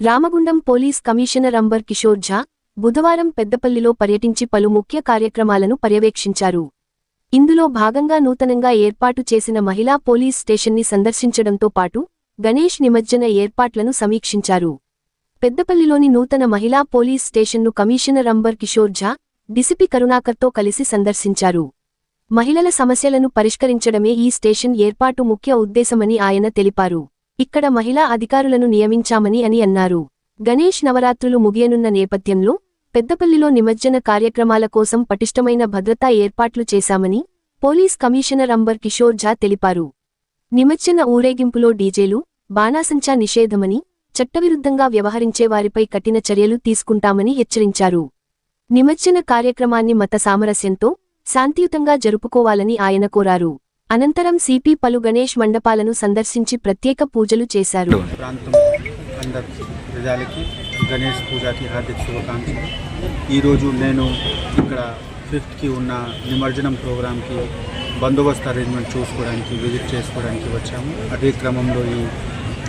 Ramagundam police commissioner amber Kishore Jha బుధవారం పెద్దపల్లిలో పర్యటించి పలు ముఖ్య కార్యక్రమాలను పర్యవేక్షించారు. ఇందులో భాగంగా నూతనంగా ఏర్పాటు చేసిన మహిళా పోలీస్ స్టేషన్ని సందర్శించడంతో పాటు గణేష్ నిమజ్జన ఏర్పాట్లను సమీక్షించారు. పెద్దపల్లిలోని నూతన మహిళా పోలీస్ స్టేషన్ను commissioner amber Kishore Jha DCP కరుణాకర్తో కలిసి సందర్శించారు. మహిళల సమస్యలను పరిష్కరించడమే ఈ స్టేషన్ ఏర్పాటు ముఖ్య ఉద్దేశమని ఆయన తెలిపారు. ఇక్కడ మహిళా అధికారులను నియమించామని అని అన్నారు. గణేష్ నవరాత్రులు ముగియనున్న నేపథ్యంలో పెద్దపల్లిలో నిమజ్జన కార్యక్రమాల కోసం పటిష్టమైన భద్రతా ఏర్పాట్లు చేశామని police commissioner amber Kishore Jha తెలిపారు. నిమజ్జన ఊరేగింపులో డీజేలు బాణాసంచా నిషేధమని చట్టవిరుద్ధంగా వ్యవహరించే వారిపై కఠిన చర్యలు తీసుకుంటామని హెచ్చరించారు. నిమజ్జన కార్యక్రమాన్ని మత సామరస్యంతో శాంతియుతంగా జరుపుకోవాలని ఆయన కోరారు. అనంతరం సిపి పలు గణేష్ మండపాలను సందర్శించి ప్రత్యేక పూజలు చేశారు. ప్రాంతం అందరు ప్రజలకి గణేష్ పూజకి హార్దిక శుభాకాంక్షలు. ఈరోజు నేను ఇక్కడ ఫిఫ్త్కి ఉన్న నిమజ్జనం ప్రోగ్రామ్కి బందోబస్తు అరేంజ్మెంట్ చూసుకోవడానికి విజిట్ చేసుకోవడానికి వచ్చాము. అదే క్రమంలో ఈ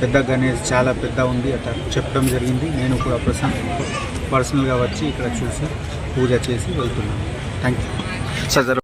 పెద్ద గణేష్ చాలా పెద్ద ఉంది అట్లా చెప్పడం జరిగింది. నేను కూడా ప్రసన్ పర్సనల్గా వచ్చి ఇక్కడ చూసి పూజ చేసి వెళ్తున్నాను. Thank you